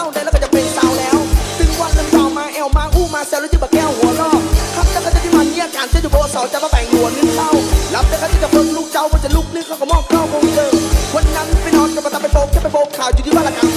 ต้าได้แล้วก็จะเป็นสาวแล้ว ถึงวันนั้นเรามาเอลมาอู้มาแซวแล้วจะมาแก้วหัวรอบครับแล้วก็จะที่มันเนี่ยการเชื่อจะโบสาวจะมาแบ่งหัวนึ่งเต้ารับแล้วก็จะกับลูกเจ้ามันจะลุกนึกเขาก็มองเข้าคงเดิวันนั้นไปนอนกับมาตาไปโบกค่ไปโบกข่าวอยู่ที่บ้านละกัน